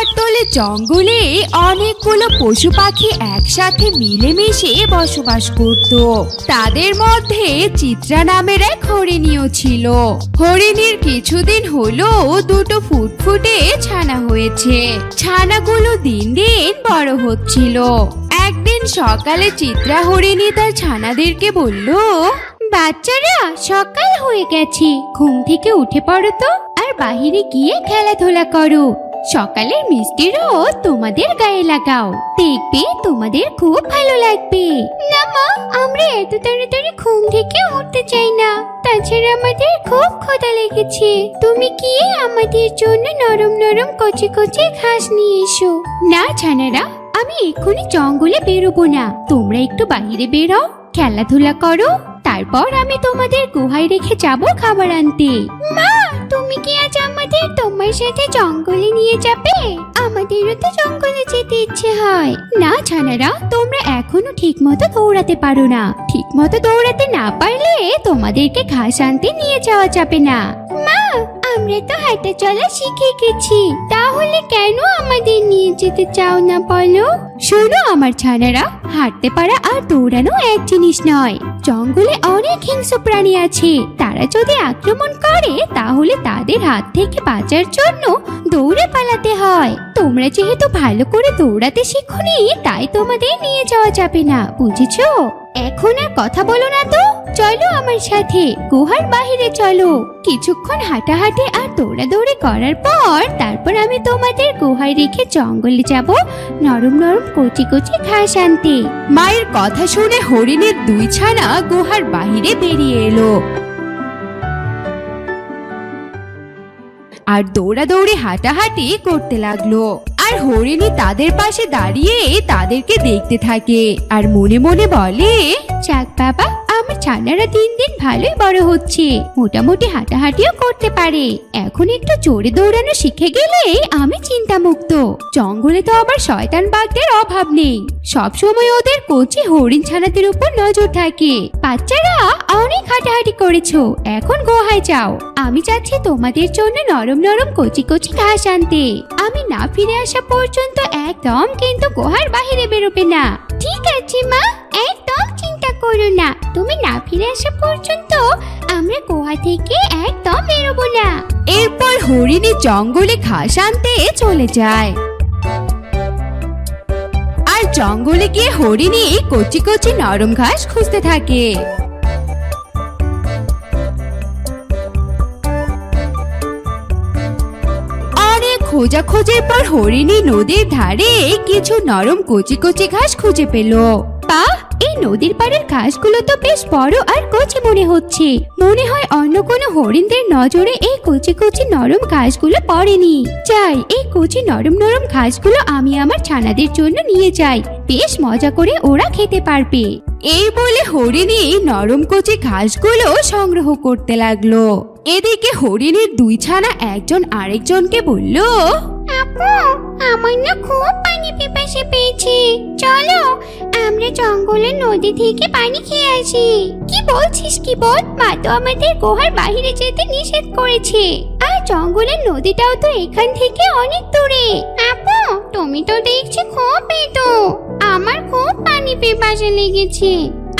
পাহাড়তলে জঙ্গলে অনেকগুলো পশু পাখি একসাথে মিলেমিশে বসবাস করত। তাদের মধ্যে চিত্রা নামের এক হরিণীও ছিল। হরিণীর কিছুদিন হলো দুটো ফুটফুটে ছানা হয়েছে। ছানাগুলো দিন দিন বড় হচ্ছিল। একদিন সকালে চিত্রা হরিণী তার ছানাদেরকে বলল, বাচ্চারা, সকাল হয়ে গেছে। ঘুম থেকে উঠে পড়ো তো, আর বাহিরে গিয়ে খেলাধুলা করো। সকালের মিষ্টি রোদ তোমাদের গায়ে লাগাও। দেখবে তোমাদের খুব ভালো লাগবে। না মা, আমরা এত তাড়াতাড়ি ঘুম থেকে উঠতে চাই না। তাছাড়া আমাদের খুব ক্ষুধা লেগেছে। তুমি কি আমাদের জন্য নরম নরম কচি কচি ঘাস নিয়ে এসো। না ছানারা, আমি এক্ষুনি জঙ্গলে বেরোবো না। তোমরা একটু বাইরে বেরো, খেলাধুলা করো। তারপর আমি তোমাদের গুহায় রেখে যাব খাবার আনতে। মা, তুমি কি আজ আমাদের তোমার সাথে জঙ্গলে নিয়ে যাবে। আমাদেরও তো জঙ্গলে যেতে ইচ্ছে হয়। না, ছানারা, তোমরা এখনও ঠিকমতো দৌড়াতে পারো না। ঠিকমতো দৌড়াতে না পারলে তোমাদেরকে ঘাস আনতে নিয়ে যাওয়া যাবে না। মা, আমরা তো হাঁটা চলা শিখে গেছি। তাহলে কেন আমাদের নিয়ে যেতে চাও না বলো? শোনো আমার ছানারা, হাঁটতে পারা আর দৌড়ানো এক জিনিস নয়। জঙ্গলে অনেক হিংস্র প্রাণী আছে। তারা যদি আক্রমণ করে, তাহলে তাদের হাত থেকে বাঁচার জন্য দৌড়ে পালাতে হয়। তোমরা যেহেতু ভালো করে দৌড়াতে শিখনি, তাই তোমাদের নিয়ে যাওয়া যাবে না, বুঝেছ? এখন আর কথা বলো না তো। চলো আমার সাথে, গুহার বাহিরে চলো। কিছুক্ষণ হাঁটাহাঁটি আর দৌড়াদৌড়ি করার পর, তারপর আমি তোমাদের গুহায় রেখে জঙ্গলে যাব। নরম নরম কচি কচি ঘাস আনতে মায়ের কথা শুনে হরিণের দুই ছানা গুহার বাহিরে বেরিয়ে এলো। আর দৌড়াদৌড়ি হাঁটাহাঁটি করতে লাগল। আর হরিণী তাদের পাশে দাঁড়িয়ে তাদেরকে দেখতে থাকে। আর মনে মনে বলে চাক বাবা আমার ছানারা দিন দিন ভালোই বড় হচ্ছে। মোটামুটি হাঁটাহাঁটিও করতে পারে। এখন একটু জোরে দৌড়ানো শিখে গেলে আমি চিন্তামুক্ত। জঙ্গলে তো আবার শয়তান বাঘদের অভাব নেই। সব সময় ওদের কচি হরিণ ছানাদের উপর নজর থাকে। বাচ্চারা অনেক হাঁটাহাঁটি করেছ। এখন গোহায় যাও। আমি চাচ্ছি তোমাদের জন্য নরম নরম কচি কচি ঘাস আনতে। আমি না ফিরে আসা পর্যন্ত একদম কিন্তু গুহার বাহিরে বেরোবে না। ঠিক আছে মা, একদম চিন্তা করো না। তুমি না ফিরে আসা পর্যন্ত আমরা গুহা থেকে একদম বেরোবো না। এরপর হরিণী জঙ্গলে ঘাস আনতে চলে যায়। আর জঙ্গলে গিয়ে হরিণী কচি কচি নরম ঘাস খুঁজতে থাকে। অনেক খোঁজাখোঁজের পর হরিণী নদীর ধারে কিছু নরম কচি কচি ঘাস খুঁজে পেল। পা এই নদীর পাড়ের ঘাসগুলো তো বেশ বড় আর কচি মনে হচ্ছে। মনে হয় অন্য কোনো হরিণদের নজরে এই কচি কচি নরম ঘাসগুলো পড়েনি। যাই, এই কচি নরম নরম ঘাসগুলো আমি আমার ছানাদের জন্য নিয়ে যাই। বেশ মজা করে ওরা খেতে পারবে। এই বলে হরিণী নরম কচি ঘাসগুলো সংগ্রহ করতে লাগল। এদিকে হরিণীর দুই ছানা একজন আরেকজনকে বলল, আপু, আমার না খুব পানি পিপাসে পেয়েছে। চলো, আমরা জঙ্গলের নদী থেকে পানি খেয়ে আসি। কি বলছিস কি বল মা তো আমাদের গুহার বাইরে যেতে নিষেধ করেছে। আর জঙ্গলের নদীটাও তো এখান থেকে অনেক দূরে। আপু, তুমি তো দেখছি খুব পেতো আমার খুব পানি পিপাসে লেগেছে।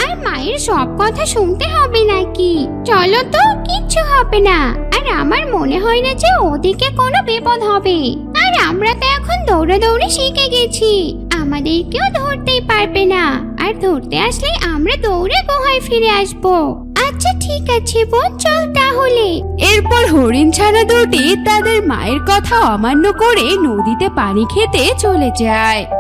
আর মায়ের সব কথা শুনতে হবে নাকি? চলো তো, কিচ্ছু হবে না। আর আমার মনে হয় না যে ওদিকে কোনো বিপদ হবে। আর আমরা তো এখন দৌড়াদৌড়ি শিখে গেছি। আমাদের কেউ ধরতেই পারবে না। আর ধরতে আসলে আমরা দৌড়ে গুহায় ফিরে আসব। আচ্ছা ঠিক আছে বোন, চল তাহলে। এরপর হরিণ ছাড়া দুটি তাদের মায়ের কথা অমান্য করে নদীতে পানি খেতে চলে যায়।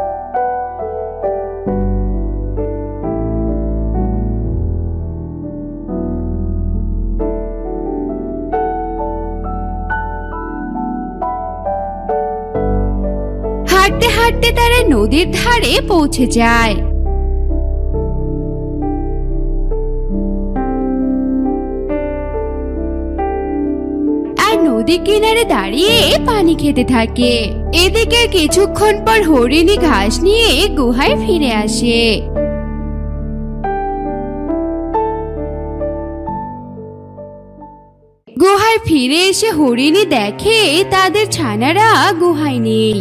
নদীর ধারে পৌঁছে যায়। আর নদী কিনারে দাঁড়িয়ে পানি খেতে থাকে। এদিকে কিছুক্ষণ পর হরিণী ঘাস নিয়ে গুহায় ফিরে আসে। গুহায় ফিরে এসে হরিণী দেখে তাদের ছানারা গুহায় নেই।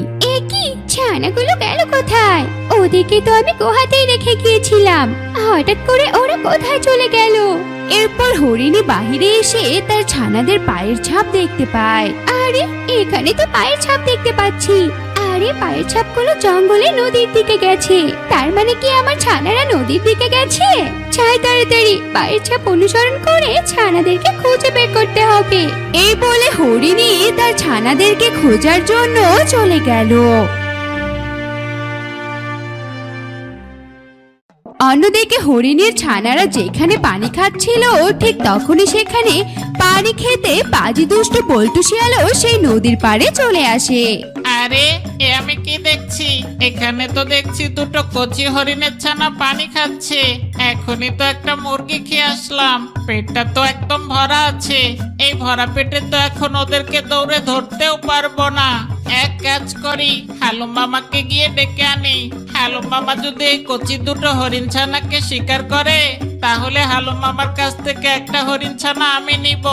ছানাগুলো গেল কোথায়? ওদেরকে তো আমি গুহাতেই রেখে গিয়েছিলাম। হঠাৎ করে ওরা কোথায় চলে গেল? এরপর হরিণী বাহিরে এসে তার ছানাদের পায়ের ছাপ দেখতে পায়। আরে, এখানে তো পায়ের ছাপ দেখতে পাচ্ছি। আরে, পায়ের ছাপগুলো জঙ্গলে নদীর দিকে গেছে। তার মানে কি আমার ছানারা নদীর দিকে গেছে? চাই তাড়াতাড়ি, পায়ের ছাপ অনুসরণ করে ছানাদেরকে খুঁজে বের করতে হবে। এই বলে হরিণী তার ছানাদেরকে খোঁজার জন্য চলে গেল। অন্যদিকে হরিণের ছানারা যেখানে পানি খাচ্ছিল, ঠিক তখনই সেখানে পানি খেতে পাজি দুষ্ট বল্টু শিয়ালও সেই নদীর পাড়ে চলে আসে। আরে, এ আমি কি দেখছি? এখানে তো দেখছি দুটো কচি হরিণের ছানা পানি খাচ্ছে। এখনই তো একটা মুরগি খেয়ে আসলাম। পেটটা তো একদম ভরা আছে। এই ভরা পেটে তো এখন ওদেরকে দৌড়ে ধরতেও পারব না। এক কাজ করি হালুম মামাকে গিয়ে ডেকে আনি। হালুম মামা যদি এই কচি দুটো হরিণ ছানাকে শিকার করে তাহলে হালুম মামার কাছ থেকে একটা হরিণ ছানা আমি নিব।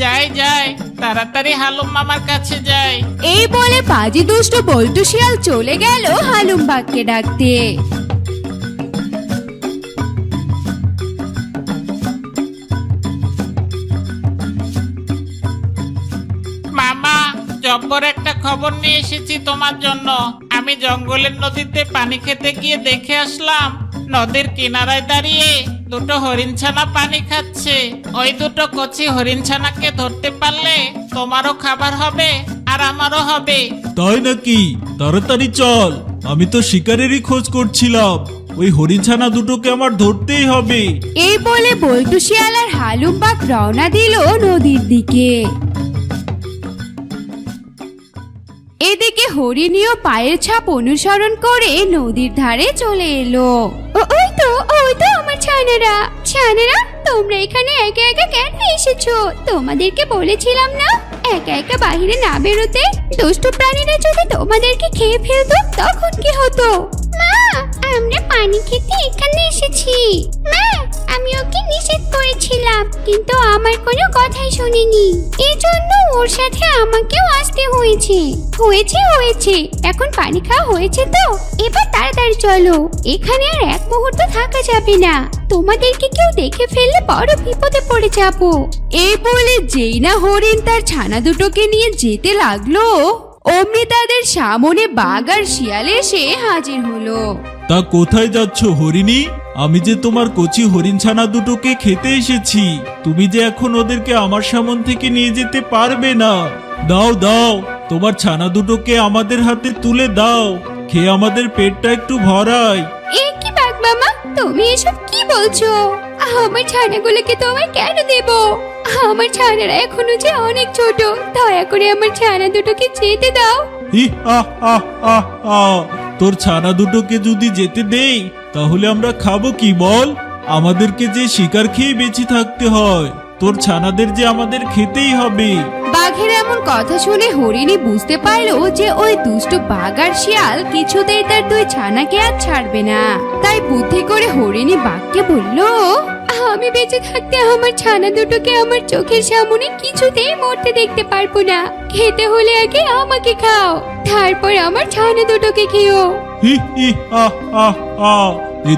যাই যাই তাড়াতাড়ি হালুম মামার কাছে যাই। এই বলে পাজি দুষ্ট বল্টু শিয়াল চলে গেল হালুম বাঘকে ডাকতে। মামা জব্বর একটা খবর নিয়ে এসেছি তোমার জন্য। আমি জঙ্গলের নদীতে পানি খেতে গিয়ে দেখে আসলাম নদীর কিনারায় দাঁড়িয়ে দুটো হরিণছানা পানি খাচ্ছে। ওই দুটো কচি হরিণছানাকে ধরতে পারলে তোমারও খাবার হবে আর আমারও হবে। তাই নাকি? তাড়াতাড়ি চল। আমি তো শিকারেরই খোঁজ করছিলাম। ওই হরিণছানা দুটোকে আমার ধরতেই হবে। এই বলে বল্টু শিয়াল আর হালুম বাঘ রওনা দিল নদীর দিকে। এদিকে হরিণীয় পায়ের ছাপ অনুসরণ করে নদীর ধারে চলে এলো। ওই তো ওই তো আমার ছানারা। ছানারা, তোমরা এখানে একা একা কেন এসেছ? তোমাদেরকে বলেছিলাম না, একা একা বাইরে না বেরোতে? দুষ্ট প্রাণীরা যদি তোমাদেরকে খেয়ে ফেলতো, তখন কি হতো? আমরা পানি খেতে এখানে এসেছি। মা, আমি ওকে নিষেধ করেছিলাম, কিন্তু আমার কোনো কথাই শুনিনি। এই জন্য ওর সাথে আমাকেও আসতে হয়েছে। হয়েছে হয়েছে। এখন পানি খাওয়া হয়েছে তো? এবার তাড়াতাড়ি চলো। এখানে আর এক মুহূর্ত থাকা যাবে না। তোমাদেরকে কেউ দেখে ফেললে বড় বিপদে পড়ে যাব। এই বলে যেই না হরিণ তার ছানা দুটোকে নিয়ে যেতে লাগল অমনি তাদের সামনে বাঘ আর শিয়াল এসে হাজির হলো। তা কোথায় যাচ্ছ হরিণী? আমি যে তোমার কচি হরিণছানা দুটোকে খেতে এসেছি তুমি যে এখন ওদেরকে আমার সামন থেকে নিয়ে যেতে পারবে না। দাও দাও তোমার ছানা দুটোকে আমাদের হাতে তুলে দাও। খেয়ে আমাদের পেটটা একটু ভরায় এ কি বাঘ মামা তুমি এসব কি বলছো? আমার ছানাগুলোকে তোমায় কেন দেব? আমার ছানারা এখনও যে অনেক ছোট দয়া করে আমার ছানা দুটোকে যেতে দাও। হি হা হা হা হা। তোর ছানা দুটোকে যদি যেতে দেই, তাহলে আমরা খাব কি বল? আমাদেরকে যে শিকার খেয়ে বেঁচে থাকতে হয়, তোর ছানাদের যে আমাদের খেতেই হবে। বাঘের এমন কথা শুনে হরিণী বুঝতে পারল যে ওই দুষ্ট বাঘ আর শিয়াল কিছুতেই তার দুই ছানাকে আর ছাড়বে না। তাই বুদ্ধি করে হরিণী বাঘকে বলল আমি বেঁচে থাকতে আমার ছানা দুটোকে আমার চোখের সামনে কিছুতেই মরতে দেখতে পারব না। খেতে হলে আগে আমাকে খাও, তারপর আমার ছানা দুটোকে খেও।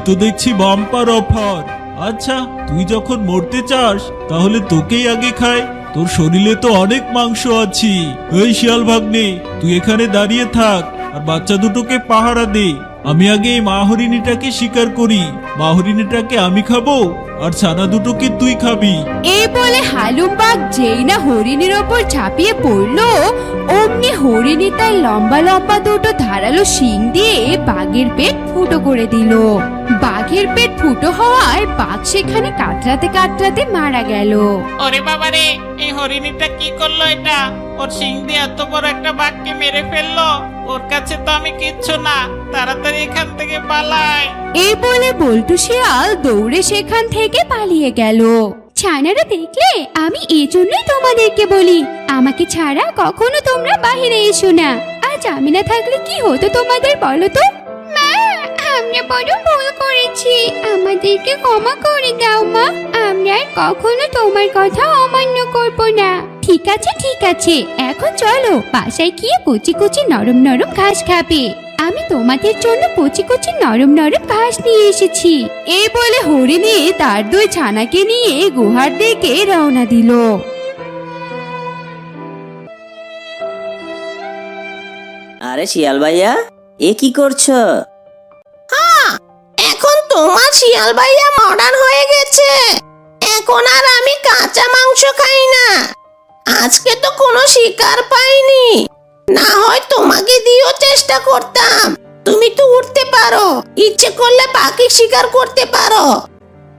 তো দেখছি বাম্পার অফার। আচ্ছা তুই যখন মরতে চাস, তাহলে তোকেই আগে খায় তোর শরীরে তো অনেক মাংস আছে। এই শিয়াল ভাগ্নে, তুই এখানে দাঁড়িয়ে থাক, আর বাচ্চা দুটোকে পাহারা দে। আমি আগে এই মা হরিণীটাকে শিকার করি। মা হরিণীটাকে আমি খাব? আর ছানা দুটোকে তুই খাবি। এই বলে হালুম বাঘ যেই না হরিণীর ওপর ঝাঁপিয়ে পড়ল অমনি হরিণী তার লম্বা লম্বা দুটো ধারালো শিং দিয়ে বাঘের পেট ফুটো করে দিল। বাঘের পেট ফুটো হওয়ায় বাঘ সেখানে কাতরাতে কাতরাতে মারা গেল। ওরে বাবারে এই হরিণীটা কি করল এটা? ওর শিং দিয়ে এত বড় একটা বাঘকে মেরে ফেলল। ওর কাছে তো আমি কিচ্ছু না তাড়াতাড়ি এখান থেকে পালাই এই বলে বল্টু শিয়াল দৌড়ে সেখান থেকে পালিয়ে গেল। ছানারা দেখলে, আমি এই জন্যই তোমাদেরকে বলি, আমাকে ছাড়া কখনো তোমরা বাইরে এসো না। আজ আমি না থাকলে কি হতো তোমাদের বলো তো? আমরা বড় ভুল করেছি। আমাদেরকে ক্ষমা করে দাও মা। আমরা আর কখনো তোমার কথা অমান্য করব না। ঠিক আছে ঠিক আছে। এখন চলো, বাসায় গিয়ে কচি কুচি নরম নরম ঘাস খাবে। আমি তোমাদের জন্য কচি কচি নরম নরম ঘাস নিয়ে এসেছি। এই বলে হরিণী তার দুই ছানাকে নিয়ে গুহার দিকে রওনা দিল। আরে শিয়াল ভাইয়া এ কি করছ? এখন তোমার শিয়াল ভাইয়া মডার্ন হয়ে গেছে। এখন আর আমি কাঁচা মাংস খাই না। আজকে তো কোনো শিকার পাইনি। না হয় তোমাকে দিয়েও চেষ্টা করতাম। তুমি তো উঠতে পারো। ইচ্ছে করলে পাখি শিকার করতে পারো।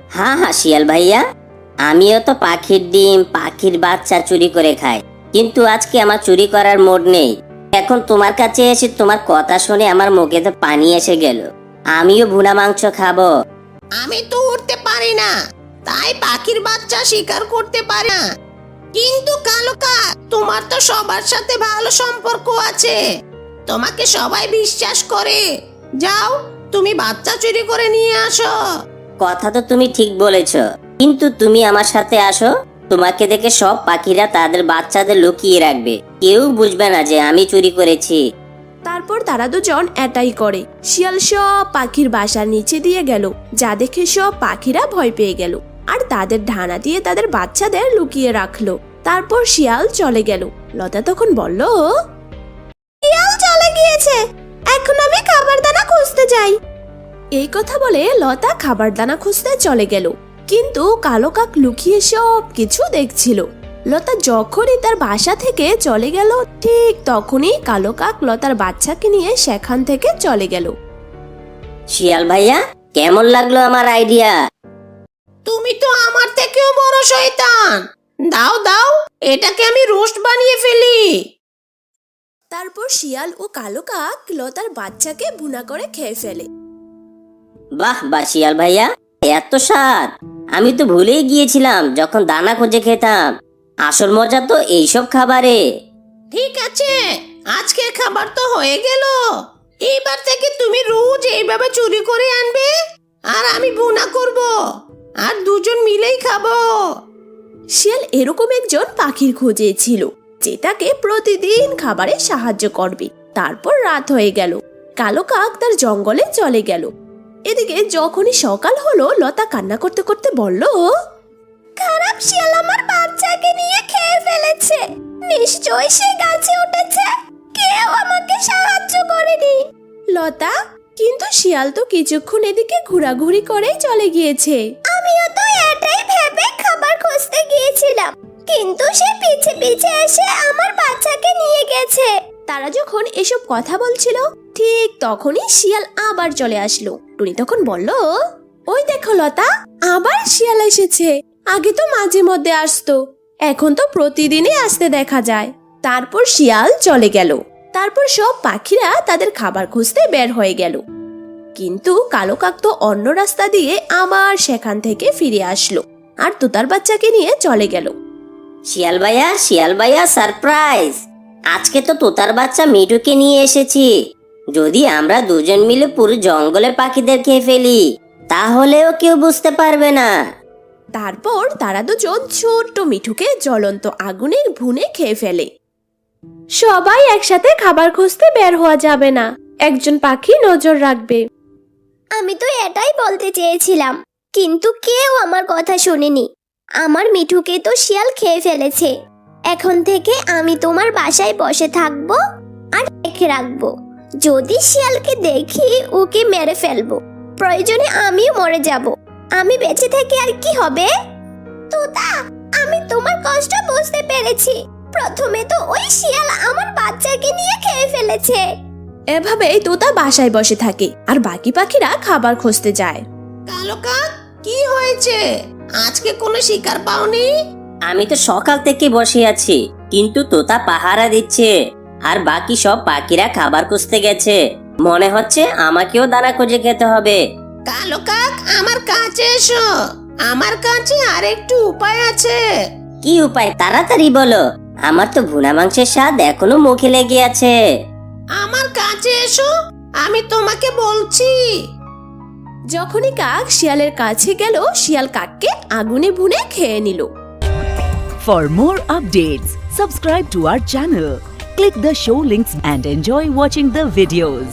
হ্যাঁ হ্যাঁ শিয়াল ভাইয়া। আমিও তো পাখির ডিম পাখির বাচ্চা চুরি করে খাই। কিন্তু আজকে আমার চুরি করার মোড নেই। এখন তোমার কাছে এসে তোমার কথা শুনে আমার মুখে তো পানি এসে গেল। আমিও ভুনা মাংস খাব। আমি তো উঠতে পারি না। তাই পাখির বাচ্চা শিকার করতে পারি না। কিন্তু কালুকা তোমার তো সবার সাথে ভালো সম্পর্ক আছে। তোমাকে সবাই বিশ্বাস করে। যাও তুমি বাচ্চা চুরি করে নিয়ে আসো। কথা তো তুমি ঠিক বলেছ কিন্তু তুমি আমার সাথে আসো। তোমাকে দেখে সব পাখিরা তাদের বাচ্চাদের লুকিয়ে রাখবে। কেউ বুঝবে না যে আমি চুরি করেছি। তারপর তারা দুজন এটাই করে। শিয়াল সব পাখির বাসার নিচে দিয়ে গেল যা দেখে সব পাখিরা ভয় পেয়ে গেল। আর তাদের ঢানা দিয়ে তাদের বাচ্চাদের লুকিয়ে রাখল। তারপর শিয়াল চলে গেল। লতা তখন বলল, শিয়াল চলে গিয়েছে। এখন আমি খাবার দানা খুঁজতে যাই। এই কথা বলে লতা খাবার দানা খুঁজতে চলে গেল। কিন্তু কালো কাক লুকিয়ে সব কিছু দেখছিল। লতা যখনই তার বাসা থেকে চলে গেল, ঠিক তখনই কালো কাক লতার বাচ্চাকে নিয়ে সেখান থেকে চলে গেল। শিয়াল ভাইয়া, কেমন লাগল আমার আইডিয়া? তুমি তো আমার থেকেও বড় শয়তান। দাও দাও এটাকে আমি রোস্ট বানিয়ে ফেলি। তারপর শিয়াল ও কালো কাক লতার বাচ্চাকে বুনা করে খেয়ে ফেলে। বাহ বাহ শিয়াল ভাইয়া এত স্বাদ। আমি তো ভুলেই গিয়েছিলাম যখন দানা খুঁজে খেতাম। আসল মজা তো এইসব খাবারে। ঠিক আছে আজকের খাবার তো হয়ে গেল। এইবার থেকে তুমি রোজ এইভাবে চুরি করে আনবে আর আমি বুনা করব। আর দুজন মিলেই খাব। শিয়াল এরকম একজন পাখির খোঁজে ছিল যে তাকে প্রতিদিন খাবারে সাহায্য করবে। তারপর রাত হয়ে গেল। কালো কাক তার জঙ্গলে চলে গেল। এদিকে যখনই সকাল হলো, লতা কান্না করতে করতে বলল, খারাপ শিয়াল আমার বাচ্চাকে নিয়ে খেয়ে ফেলেছে। নিশ্চয়ই সে গাছে উঠেছে। কেউ আমাকে সাহায্য করেনি। লতা, কিন্তু শিয়াল তো কিছুক্ষণ এদিকে ঘোরাঘুরি করেই চলে গিয়েছে। আমিও তো এটাই ভেবে খাবার খুঁজতে গিয়েছিলাম। কিন্তু সে পিছে পিছে এসে আমার বাচ্চাকে নিয়ে গেছে। তারা যখন এসব কথা বলছিল, ঠিক তখনই শিয়াল আবার চলে আসলো। টুনি তখন বলল, ওই দেখো লতা, আবার শিয়াল এসেছে। আগে তো মাঝে মধ্যে আসতো, এখন তো প্রতিদিনই আসতে দেখা যায়। তারপর শিয়াল চলে গেল। তারপর সব পাখিরা তাদের খাবার খুঁজতে বের হয়ে গেল। কিন্তু কালো কাক তো অন্য রাস্তা দিয়ে আবার সেখান থেকে ফিরে আসলো আর তুতার বাচ্চাকে নিয়ে চলে গেল। শিয়াল ভাইয়া শিয়াল ভাইয়া সারপ্রাইজ আজকে তো তোতার বাচ্চা মিঠুকে নিয়ে এসেছি। যদি আমরা দুজন মিলে পুরো জঙ্গলের পাখিদের খেয়ে ফেলি তাহলেও কেউ বুঝতে পারবে না। তারপর তারা দুজন ছোট্ট মিঠুকে জ্বলন্ত আগুনের ভুনে খেয়ে ফেলে। সবাই একসাথে খাবার খুঁজতে বের হওয়া যাবে না। একজন পাখি নজর রাখবে। আমি তো এটাই বলতে চেয়েছিলাম। কিন্তু কেউ আমার কথা শোনেনি। আমার মিঠুকে তো শিয়াল খেয়ে ফেলেছে। এখন থেকে আমি তোমার বাসায় বসে থাকব আর দেখে রাখব। যদি শিয়ালকে দেখি, ওকে মেরে ফেলব। প্রয়োজনে আমিও মরে যাব। আমি বেঁচে থেকে আর কি হবে? তোতা, আমি তোমার কষ্ট বুঝতে পেরেছি। প্রথমে তো ওই শিয়াল আমার বাচ্চাকে নিয়ে খেয়ে ফেলেছে। এভাবেই তোতা বাসায় বসে থাকে আর বাকি পাখিরা খাবার খুঁজতে যায়। কালো কাক কি হয়েছে? আজকে কোনো শিকার পাওনি? আমি তো সকাল থেকে বসে আছি কিন্তু তোতা পাহারা দিচ্ছে। আর বাকি সব পাখিরা খাবার খুঁজতে গেছে। মনে হচ্ছে আমাকেও দানা খুঁজে খেতে হবে। কালো কাক আমার কাছে এসো। আমার কাছে আরেকটু উপায় আছে। কি উপায়? তাড়াতাড়ি বলো। আমার তো ভুনা মাংসের স্বাদ এখনও মুখে লেগে আছে। আমার কাছে এসো, আমি তোমাকে বলছি। যখনই কাক শিয়ালের কাছে গেল, শিয়াল কাককে আগুনে ভুনে খেয়ে নিল। For more updates subscribe to our channel click the show links and enjoy watching the videos